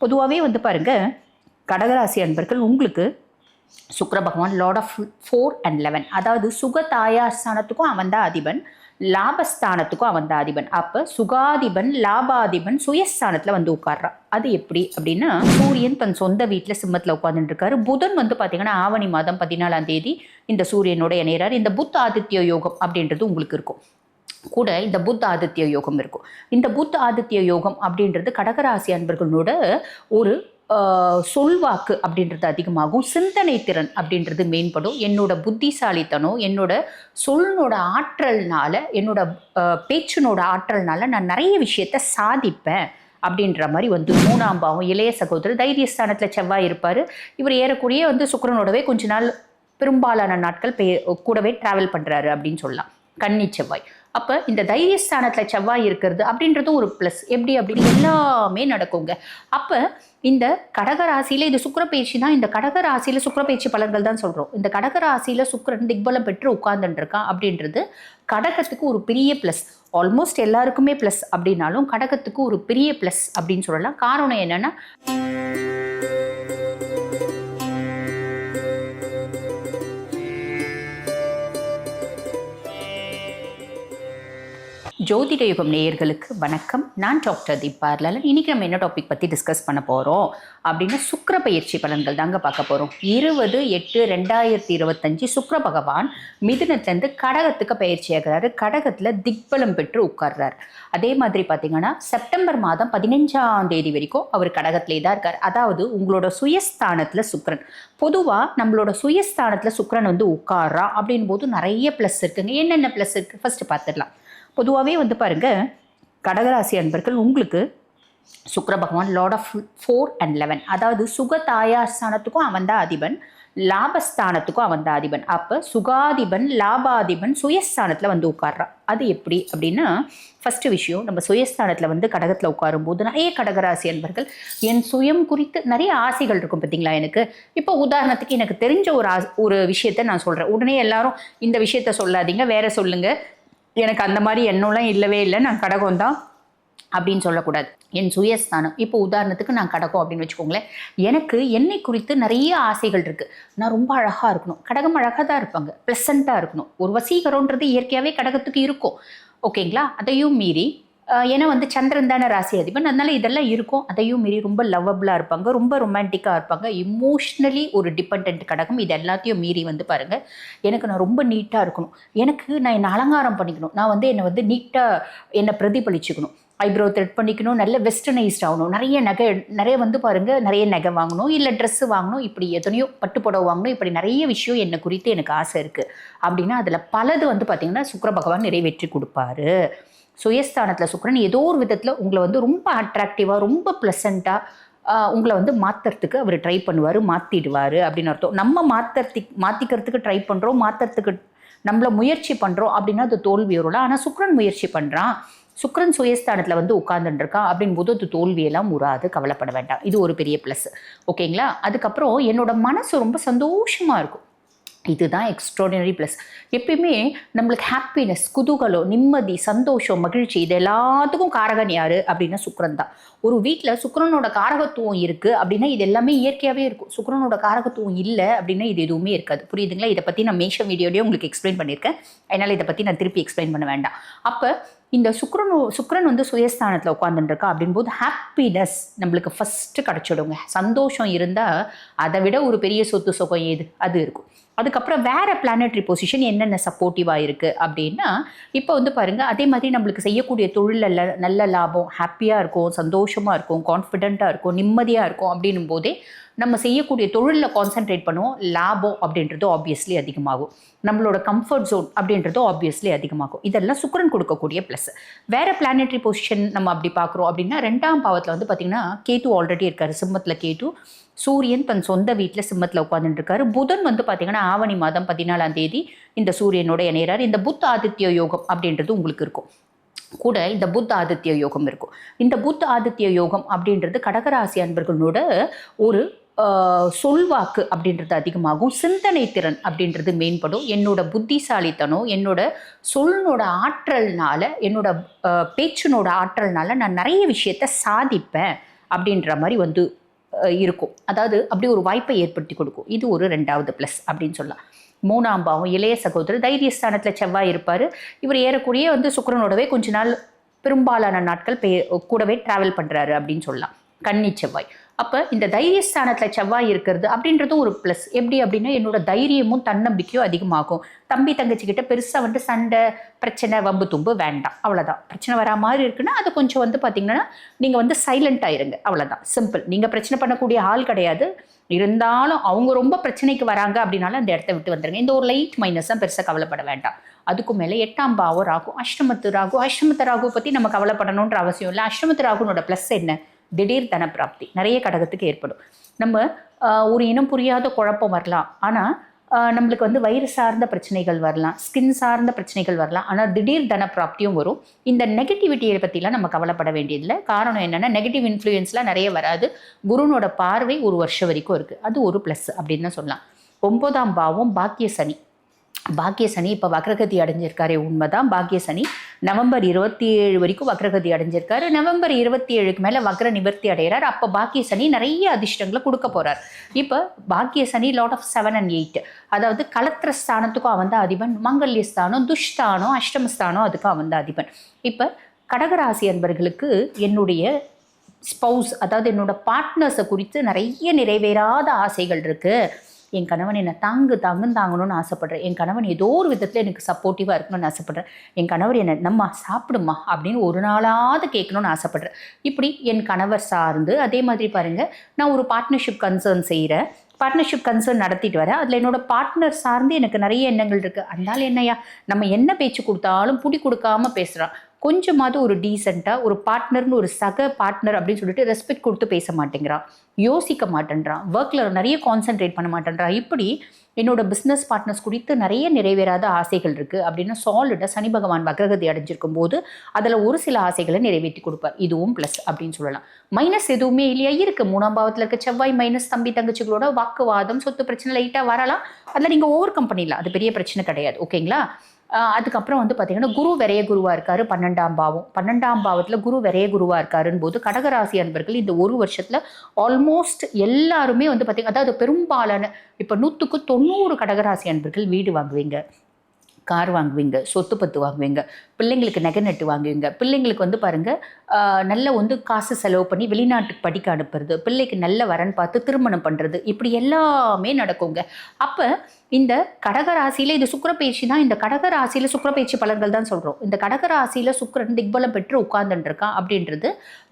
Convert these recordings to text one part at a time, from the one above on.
பொதுவாகவே வந்து பாருங்கள் கடகராசி அன்பர்கள் உங்களுக்கு Sukra Bhagavan lord of four and eleven அதாவது சுக தாயார் ஸ்தானத்துக்கும் அவன் தான் அதிபன் லாபஸ்தானத்துக்கும் அவன் தான் அதிபன். அப்போ சுகாதிபன் லாபாதிபன் சுயஸ்தானத்தில் வந்து உட்கார்றான் அது எப்படி அப்படின்னா சூரியன் தன் சொந்த வீட்டில் சிம்மத்தில் உட்காந்துட்டு இருக்காரு புதன் வந்து பார்த்தீங்கன்னா ஆவணி மாதம் பதினாலாம் தேதி இந்த சூரியனோட இணையறார். இந்த புத் ஆதித்ய யோகம் அப்படின்றது உங்களுக்கு இருக்கும். கூட இந்த புத்த ஆதித்ய யோகம் இருக்கும். இந்த புத்த ஆதித்ய யோகம் அப்படின்றது கடகராசி அன்பர்களோட ஒரு சொல்வாக்கு அப்படின்றது அதிகமாகும். சிந்தனை திறன் அப்படின்றது மேம்படும். என்னோட புத்திசாலித்தனம் என்னோட சொல்னோட ஆற்றல்னால என்னோட பேச்சினோட ஆற்றல்னால நான் நிறைய விஷயத்த சாதிப்பேன் அப்படின்ற மாதிரி வந்து மூணாம் பாவம் இளைய சகோதரர் தைரியஸ்தானத்தில் செவ்வாய் இருப்பார். இவர் ஏறக்கூடிய வந்து சுக்கரனோடவே கொஞ்ச நாள் பெரும்பாலான நாட்கள் பே கூடவே ட்ராவல் பண்ணுறாரு அப்படின்னு சொல்லலாம். கன்னி செவ்வாய். அப்போ இந்த தைரியஸ்தானத்தில் செவ்வாய் இருக்கிறது அப்படின்றதும் ஒரு ப்ளஸ் எப்படி? அப்படின்னு எல்லாமே நடக்குங்க. அப்போ இந்த கடகராசியில் இது சுக்கரப்பயிற்சி தான். இந்த கடகராசியில் சுக்கரப்பயிற்சி பலன்கள் தான் சொல்கிறோம் இந்த கடகராசியில் சுக்கிரன் திக்பலம் பெற்று உட்கார்ந்துட்டு அப்படின்றது கடகத்துக்கு ஒரு பெரிய ப்ளஸ் ஆல்மோஸ்ட் எல்லாருக்குமே ப்ளஸ் அப்படின்னாலும் கடகத்துக்கு ஒரு பெரிய ப்ளஸ் அப்படின்னு சொல்லலாம். காரணம் என்னன்னா ஜோதிட யுகம் நேயர்களுக்கு வணக்கம். நான் டாக்டர் தீபார்லன் இன்னைக்கு நம்ம என்ன டாபிக் பற்றி டிஸ்கஸ் பண்ண போகிறோம் அப்படின்னா சுக்கர பயிற்சி பலன்கள் தாங்க பார்க்க போகிறோம் இருபது எட்டு ரெண்டாயிரத்தி இருபத்தஞ்சு சுக்கர பகவான் மிதுனத்துலேருந்து கடகத்துக்கு பயிற்சி ஆகிறாரு. கடகத்தில் திக்பலம் பெற்று உட்கார்றார். அதே மாதிரி பார்த்தீங்கன்னா செப்டம்பர் மாதம் பதினஞ்சாம் தேதி வரைக்கும் அவர் கடகத்திலே தான் இருக்கார். அதாவது உங்களோட சுயஸ்தானத்தில் சுக்கரன். பொதுவாக நம்மளோட சுயஸ்தானத்தில் சுக்கரன் வந்து உட்கார்றா அப்படின் போது நிறைய ப்ளஸ் இருக்குங்க. என்னென்ன ப்ளஸ் இருக்குது ஃபஸ்ட்டு பார்த்துடலாம். பொதுவாகவே வந்து பாருங்கள் கடகராசி அன்பர்கள் உங்களுக்கு Sukra Bhagavan lord of four and eleven அதாவது சுக தாயாஸ்தானத்துக்கும் அவன் தான் அதிபன் லாபஸ்தானத்துக்கும் அவன் தான் அதிபன். அப்போ சுகாதிபன் லாபாதிபன் சுயஸ்தானத்தில் வந்து உட்கார்றான். அது எப்படி அப்படின்னா ஃபஸ்ட்டு விஷயம் நம்ம சுயஸ்தானத்தில் வந்து கடகத்தில் உட்காரும்போது நிறைய கடகராசி அன்பர்கள் என் சுயம் குறித்து நிறைய ஆசைகள் இருக்கும் பார்த்தீங்களா எனக்கு? இப்போ உதாரணத்துக்கு எனக்கு தெரிஞ்ச ஒரு ஆ ஒரு விஷயத்த நான் சொல்கிறேன் உடனே எல்லாரும் இந்த விஷயத்த சொல்லாதீங்க வேற சொல்லுங்கள் எனக்கு அந்த மாதிரி எண்ணம்லாம் இல்லவே இல்லை. நான் கடகம் தான் அப்படின்னு சொல்லக்கூடாது. என் சுயஸ்தானம். இப்போ உதாரணத்துக்கு நான் கடகம் அப்படின்னு வச்சுக்கோங்களேன். எனக்கு என்னை குறித்து நிறைய ஆசைகள் இருக்குது நான் ரொம்ப அழகாக இருக்கணும். கடகம் அழகாக தான் இருப்பாங்க. ப்ளசண்ட்டாக இருக்கணும். ஒரு வசீகரம்ன்றது இயற்கையாகவே கடகத்துக்கு இருக்கும். ஓகேங்களா அதையும் மீறி ஏன்னா வந்து சந்திரன் தானே ராசி அதிபன். அதனால இதெல்லாம் இருக்கும். அதையும் மீறி ரொம்ப லவ்வபிளாக இருப்பாங்க. ரொம்ப ரொமான்டிக்காக இருப்பாங்க. இமோஷ்னலி ஒரு டிபெண்ட் கடகம். இது எல்லாத்தையும் மீறி வந்து பாருங்கள் எனக்கு நான் ரொம்ப நீட்டாக இருக்கணும். எனக்கு நான் என்னை அலங்காரம் பண்ணிக்கணும். நான் வந்து என்னை வந்து நீட்டாக என்னை பிரதிபலிச்சுக்கணும். ஐப்ரோ த்ரெட் பண்ணிக்கணும். நல்ல வெஸ்டர்னைஸ்ட் ஆகணும். நிறைய நகை நிறைய வந்து பாருங்கள் நிறைய நகை வாங்கணும். இல்லை ட்ரெஸ்ஸு வாங்கணும். இப்படி எத்தனையோ பட்டு புடவை வாங்கணும். இப்படி நிறைய விஷயம் என்னை குறித்து எனக்கு ஆசை இருக்குது அப்படின்னா அதில் பலது வந்து பார்த்திங்கன்னா சுக்கர பகவான் நிறைவேற்றி கொடுப்பாரு. சுயஸ்தானத்தில் சுக்கரன் ஏதோ ஒரு விதத்தில் உங்களை வந்து ரொம்ப அட்ராக்டிவாக ரொம்ப ப்ளசண்ட்டாக உங்களை வந்து மாற்றுறதுக்கு அவர் ட்ரை பண்ணுவார் மாற்றிடுவார் அப்படின்னு அர்த்தம். நம்ம மாற்றுறதுக்கு மாற்றிக்கிறதுக்கு ட்ரை பண்ணுறோம் மாற்றுறதுக்கு நம்மள முயற்சி பண்ணுறோம் அப்படின்னா அது தோல்வி வரும்ல. ஆனால் சுக்கரன் முயற்சி பண்ணுறான் சுக்கரன் சுயஸ்தானத்தில் வந்து உட்காந்துட்டுருக்கான் அப்படின் போது அது தோல்வியெல்லாம் உறாது கவலைப்பட வேண்டாம். இது ஒரு பெரிய ப்ளஸ் ஓகேங்களா? அதுக்கப்புறம் என்னோட மனசு ரொம்ப சந்தோஷமாக இருக்கும். இதுதான் எக்ஸ்ட்ராடினரி ப்ளஸ் எப்பயுமே நம்மளுக்கு ஹாப்பினஸ் குதூகலம் நிம்மதி சந்தோஷம் மகிழ்ச்சி இது எல்லாத்துக்கும் காரகன் யார்? அப்படின்னா சுக்கரன் தான். ஒரு வீட்டில் சுக்கரனோட காரகத்துவம் இருக்குது அப்படின்னா இது எல்லாமே இயற்கையாகவே இருக்கும். சுக்கரனோட காரகத்துவம் இல்லை அப்படின்னா இது எதுவுமே இருக்காது. புரியுதுங்களா? இதை பற்றி நான் மேஷம் வீடியோலேயே உங்களுக்கு எக்ஸ்பிளைன் பண்ணியிருக்கேன். அதனால் இதை பற்றி நான் திருப்பி எக்ஸ்பிளைன் பண்ண வேண்டாம். அப்போ இந்த சுக்கிரனு சுக்ரன் வந்து சுயஸ்தானத்தில் உட்காந்துட்டுருக்கா அப்படின்போது ஹாப்பினஸ் நம்மளுக்கு ஃபஸ்ட்டு கிடச்சிடுங்க. சந்தோஷம் இருந்தால் அதை விட ஒரு பெரிய சொத்து சுகம் ஏது அது இருக்கும். அதுக்கப்புறம் வேறு பிளானட்ரி பொசிஷன் என்னென்ன சப்போர்ட்டிவாக இருக்குது அப்படின்னா இப்போ வந்து பாருங்கள் அதே மாதிரி நம்மளுக்கு செய்யக்கூடிய தொழிலில் நல்ல லாபம் ஹாப்பியாக இருக்கும் சந்தோஷமாக இருக்கும் கான்ஃபிடென்ட்டாக இருக்கும் நிம்மதியாக இருக்கும் அப்படின்னும் போதே நம்ம செய்யக்கூடிய தொழிலில் கான்சென்ட்ரேட் பண்ணுவோம். லாபம் அப்படின்றது ஆப்வியஸ்லி அதிகமாகும். நம்மளோட கம்ஃபர்ட் ஜோன் அப்படின்றது ஆப்வியஸ்லி அதிகமாகும். இதெல்லாம் சுக்கரன் கொடுக்கக்கூடிய ப்ளஸ் வேற பிளானட்ரி பொசிஷன் நம்ம அப்படி பார்க்குறோம் அப்படின்னா ரெண்டாம் பாவத்தில் வந்து பார்த்திங்கன்னா கேது ஆல்ரெடி இருக்காரு. சிம்மத்தில் கேது சூரியன் தன் சொந்த வீட்டில் சிம்மத்தில் உட்காந்துட்டுருக்காரு புதன் வந்து பார்த்திங்கன்னா ஆவணி மாதம் பதினாலாம் தேதி இந்த சூரியனோட இணையிறார். இந்த புத் ஆதித்ய யோகம் அப்படின்றது உங்களுக்கு இருக்கும். கூட இந்த புத் ஆதித்ய யோகம் இருக்கும். இந்த புத் ஆதித்ய யோகம் அப்படின்றது கடகராசி அன்பர்களோட ஒரு சொல்வாக்கு அப்படின்றது அதிகமாகும். சிந்தனை திறன் அப்படின்றது மேம்படும். என்னோட புத்திசாலித்தனம் என்னோட சொல்னோட ஆற்றல்னால என்னோட பேச்சினோட ஆற்றல்னால நான் நிறைய விஷயத்த சாதிப்பேன் அப்படின்ற மாதிரி வந்து இருக்கும். அதாவது அப்படி ஒரு வாய்ப்பை ஏற்படுத்தி கொடுக்கும். இது ஒரு ரெண்டாவது ப்ளஸ் அப்படின்னு சொல்லலாம். மூணாம் பாவம் இளைய சகோதரர் தைரியஸ்தானத்தில் செவ்வாய் இருப்பார். இவர் ஏறக்கூடிய வந்து சுக்கரனோடவே கொஞ்ச நாள் பெரும்பாலான நாட்கள் பே கூடவே ட்ராவல் பண்ணுறாரு அப்படின்னு சொல்லலாம். கன்னி செவ்வாய். அப்போ இந்த தைரியஸ்தானத்தில் செவ்வாய் இருக்கிறது அப்படின்றதும் ஒரு ப்ளஸ் எப்படி அப்படின்னா என்னோட தைரியமும் தன்னம்பிக்கையும் அதிகமாகும். தம்பி தங்கச்சிக்கிட்ட பெருசாக வந்து சண்டை பிரச்சனை வம்பு தும்பு வேண்டாம். அவ்வளோதான் பிரச்சனை வரா மாதிரி இருக்குன்னா அது கொஞ்சம் வந்து பார்த்தீங்கன்னா நீங்கள் வந்து சைலண்ட் இருங்க. அவ்வளோதான் சிம்பிள் நீங்கள் பிரச்சனை பண்ணக்கூடிய ஆள் கிடையாது. இருந்தாலும் அவங்க ரொம்ப பிரச்சனைக்கு வராங்க அப்படின்னாலும் அந்த இடத்த விட்டு வந்துடுங்க இந்த ஒரு லைட் மைனஸ் தான் பெருசாக கவலைப்பட வேண்டாம். அதுக்கு மேலே எட்டாம் பாவம் ராகு அஷ்டமத்து ராகு அஷ்டமத்து ராகு பற்றி நம்ம கவலைப்படணுன்ற அவசியம் இல்லை. அஷ்டமத்து ராகுனோட ப்ளஸ் என்ன? திடீர் தன பிராப்தி நிறைய கடகத்துக்கு ஏற்படும். நம்ம ஒரு இனம் புரியாத குழப்பம் வரலாம். ஆனால் நம்மளுக்கு வந்து வயிறு சார்ந்த பிரச்சனைகள் வரலாம். ஸ்கின் சார்ந்த பிரச்சனைகள் வரலாம். ஆனால் திடீர் தன பிராப்தியும் வரும். இந்த நெகட்டிவிட்டியை பற்றிலாம் நம்ம கவலைப்பட வேண்டியதில்லை. காரணம் என்னென்னா நெகட்டிவ் இன்ஃப்ளூயன்ஸ்லாம் நிறைய வராது. குருனோட பார்வை ஒரு வருஷம் வரைக்கும் இருக்குது அது ஒரு ப்ளஸ் அப்படின்னு தான் சொல்லலாம். ஒன்பதாம் பாவம் பாக்கிய சனி. பாக்கிய சனி இப்போ வக்ரகதி அடைஞ்சிருக்காரு உண்மைதான். பாக்கியசனி நவம்பர் இருபத்தி ஏழு வரைக்கும் வக்ரகதி அடைஞ்சிருக்காரு. நவம்பர் இருபத்தி ஏழுக்கு மேலே வக்ர நிவர்த்தி அடைகிறார். அப்போ பாக்கியசனி நிறைய அதிர்ஷ்டங்களை கொடுக்க போகிறார் இப்போ பாக்கிய Sani lord of seven and eight அதாவது கலத்திர ஸ்தானத்துக்கும் அவன் தான் அதிபன். மங்கல்ய ஸ்தானம் துஷ்தானம் அஷ்டமஸ்தானம் அதுக்கும் அவன் தான் அதிபன். இப்போ கடகராசி அன்பர்களுக்கு என்னுடைய ஸ்பௌஸ் அதாவது என்னோட பார்ட்னர்ஸை குறித்து நிறைய நிறைவேறாத ஆசைகள் இருக்குது என் கணவன் என்னை தாங்கு தாங்குன்னு தாங்கணும்னு ஆசைப்படுறேன். என் கணவன் ஏதோ ஒரு விதத்தில் எனக்கு சப்போர்ட்டிவாக இருக்கணும்னு ஆசைப்பட்றேன். என் கணவர் என்னை நம்ம சாப்பிடுமா அப்படின்னு ஒரு நாளாவது கேட்கணும்னு ஆசைப்பட்றேன். இப்படி என் கணவர் சார்ந்து அதே மாதிரி பாருங்கள் நான் ஒரு பார்ட்னர்ஷிப் கன்சர்ன் செய்கிறேன் பார்ட்னர்ஷிப் கன்சர்ன் நடத்திட்டு வரேன். அதில் என்னோட பார்ட்னர் சார்ந்து எனக்கு நிறைய எண்ணங்கள் இருக்குது அதனால என்னையா நம்ம என்ன பேச்சு கொடுத்தாலும் புடி கொடுக்காம பேசுகிறான் கொஞ்சமாவது ஒரு டீசெண்டாக ஒரு பார்ட்னர்னு ஒரு சக பார்ட்னர் அப்படின்னு சொல்லிட்டு ரெஸ்பெக்ட் கொடுத்து பேச மாட்டேங்கிறான். யோசிக்க மாட்டேன்றான். ஒர்க்கில் நிறைய கான்சென்ட்ரேட் பண்ண மாட்டேன்றான். இப்படி என்னோட பிஸ்னஸ் பார்ட்னர்ஸ் குறித்து நிறைய நிறைவேறாத ஆசைகள் இருக்குது அப்படின்னு சாலிடாக சனி பகவான் வக்ரகதி அடைஞ்சிருக்கும் போது அதில் ஒரு சில ஆசைகளை நிறைவேற்றி கொடுப்பார். இதுவும் ப்ளஸ் அப்படின்னு சொல்லலாம். மைனஸ் எதுவுமே இல்லையா? இருக்குது மூணாம் பாவத்தில் இருக்க செவ்வாய் மைனஸ் தம்பி தங்கச்சிகளோட வாக்குவாதம் சொத்து பிரச்சனை லைட்டாக வரலாம். அதில் நீங்கள் ஓவர் கம்பெனியில் அது பெரிய பிரச்சனை கிடையாது. ஓகேங்களா அதுக்கப்புறம் வந்து பார்த்தீங்கன்னா குரு விரைய குருவாக இருக்காரு பன்னெண்டாம் பாவம். பன்னெண்டாம் பாவத்தில் குரு விரைய குருவாக இருக்காருன்னு போது கடகராசி அன்பர்கள் இந்த ஒரு வருஷத்தில் ஆல்மோஸ்ட் எல்லாருமே வந்து பார்த்திங்கன்னா அதாவது பெரும்பாலான இப்போ நூற்றுக்கு தொண்ணூறு கடகராசி அன்பர்கள் வீடு வாங்குவீங்க கார் வாங்குவீங்க சொத்து பத்து வாங்குவீங்க பிள்ளைங்களுக்கு நகை நட்டு வாங்குவீங்க பிள்ளைங்களுக்கு வந்து பாருங்கள் நல்ல வந்து காசு செலவு பண்ணி வெளிநாட்டுக்கு படிக்க அனுப்புறது பிள்ளைக்கு நல்ல வரன் பார்த்து திருமணம் பண்ணுறது இப்படி எல்லாமே நடக்குங்க. அப்போ இந்த கடகராசியில் இது சுக்கரப்பயிற்சி தான் இந்த கடகராசியில் சுக்கிரப்பயிற்சி பலன்கள் தான் சொல்கிறோம் இந்த கடகராசியில் சுக்கரன் திக்பலம் பெற்று உட்கார்ந்துருக்கான் அப்படின்றது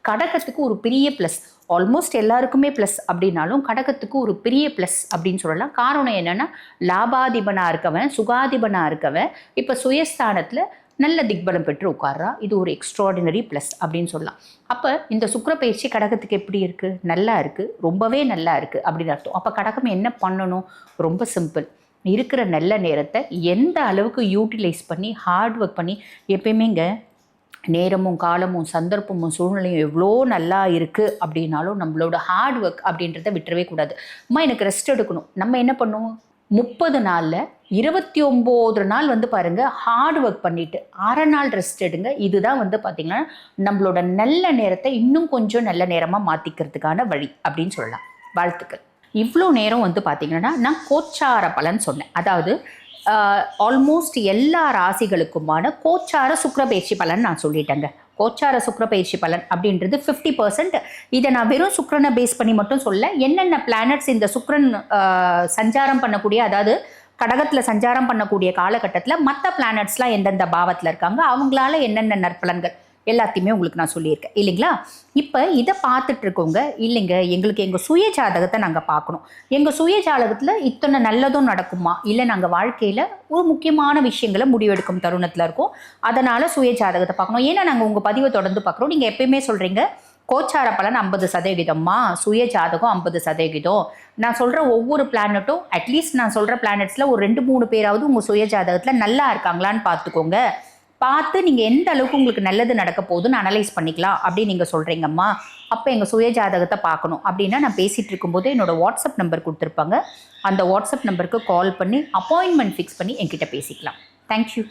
கடகத்துக்கு ஒரு பெரிய ப்ளஸ் ஆல்மோஸ்ட் எல்லாருக்குமே ப்ளஸ் அப்படின்னாலும் கடகத்துக்கு ஒரு பெரிய ப்ளஸ் அப்படின்னு சொல்லலாம். காரணம் என்னென்னா லாபாதிபனாக இருக்கவன் சுகாதிபனாக இருக்கவன் இப்போ சுயஸ்தானத்தில் நல்ல திக்பலம் பெற்று உட்கார்றா. இது ஒரு எக்ஸ்ட்ராடினரி ப்ளஸ் அப்படின்னு சொல்லலாம். அப்போ இந்த சுக்கிரப்பயிற்சி கடகத்துக்கு எப்படி இருக்குது நல்லா இருக்குது ரொம்பவே நல்லா இருக்குது அப்படின்னு அர்த்தம். அப்போ கடகம் என்ன பண்ணணும்? ரொம்ப சிம்பிள் இருக்கிற நல்ல நேரத்தை எந்த அளவுக்கு யூட்டிலைஸ் பண்ணி ஹார்ட் ஒர்க் பண்ணி எப்பயுமேங்க நேரமும் காலமும் சந்தர்ப்பமும் சூழ்நிலையும் எவ்வளோ நல்லா இருக்குது அப்படின்னாலும் நம்மளோட ஹார்ட் ஒர்க் அப்படின்றத விட்டுறவே கூடாது. அம்மா எனக்கு ரெஸ்ட் எடுக்கணும். நம்ம என்ன பண்ணுவோம்? முப்பது நாளில் இருபத்தி ஒம்பது நாள் வந்து பாருங்கள் ஹார்ட் ஒர்க் பண்ணிவிட்டு அரை நாள் ரெஸ்ட் எடுங்க. இதுதான் வந்து பார்த்திங்கன்னா நம்மளோட நல்ல நேரத்தை இன்னும் கொஞ்சம் நல்ல நேரமாக மாற்றிக்கிறதுக்கான வழி அப்படின்னு சொல்லலாம். வாழ்த்துக்கள். இவ்வளோ நேரம் வந்து பார்த்திங்கன்னா நான் கோச்சார பலன் சொன்னேன். அதாவது ஆல்மோஸ்ட் எல்லா ராசிகளுக்குமான கோச்சார சுக்ரபயிற்சி பலன் நான் சொல்லிட்டேங்க. கோச்சார சுக்ரபயிற்சி பலன் அப்படின்றது ஃபிஃப்டி பர்சன்ட் இதை நான் வெறும் சுக்ரனை பேஸ் பண்ணி மட்டும் சொல்ல என்னென்ன பிளானட்ஸ் இந்த சுக்ரன் சஞ்சாரம் பண்ணக்கூடிய அதாவது கடகத்தில் சஞ்சாரம் பண்ணக்கூடிய காலகட்டத்தில் மற்ற பிளானட்ஸ்லாம் எந்தெந்த பாவத்தில் இருக்காங்க அவங்களால என்னென்ன நற்பலன்கள் எல்லாத்தையுமே உங்களுக்கு நான் சொல்லியிருக்கேன். இல்லைங்களா? இப்போ இதை பார்த்துட்டு இருக்கவங்க இல்லைங்க எங்களுக்கு எங்கள் சுய ஜாதகத்தை நாங்கள் பார்க்கணும். எங்கள் சுய ஜாதகத்தில் இத்தனை நல்லதும் நடக்குமா? இல்லை நாங்கள் வாழ்க்கையில் ஒரு முக்கியமான விஷயங்களை முடிவெடுக்கும் தருணத்தில் இருக்கோம். அதனால் சுய ஜாதகத்தை பார்க்கணும். ஏன்னா நாங்கள் உங்கள் பதிவை தொடர்ந்து பார்க்குறோம். நீங்கள் எப்பயுமே சொல்கிறீங்க கோச்சார பலன் ஐம்பது சதவிகிதம்மா? சுய ஜாதகம் ஐம்பது சதவிகிதம். நான் சொல்கிற ஒவ்வொரு பிளானட்டும் அட்லீஸ்ட் நான் சொல்கிற பிளானட்ஸில் ஒரு ரெண்டு மூணு பேராவது உங்கள் சுய ஜாதகத்தில் நல்லா இருக்காங்களான்னு பார்த்துக்கோங்க. பார்த்து நீங்கள் எந்த அளவுக்கு உங்களுக்கு நல்லது நடக்க போகுதுன்னு அனலைஸ் பண்ணிக்கலாம் அப்படின்னு நீங்கள் சொல்கிறீங்கம்மா அப்போ எங்கள் சுய ஜாதகத்தை பார்க்கணும். அப்படின்னா நான் பேசிகிட்டு இருக்கும்போது என்னோடய வாட்ஸ்அப் நம்பர் கொடுத்துருப்பாங்க. அந்த வாட்ஸ்அப் நம்பருக்கு கால் பண்ணி அப்பாயின்மெண்ட் ஃபிக்ஸ் பண்ணி என்கிட்ட பேசிக்கலாம். தேங்க்யூ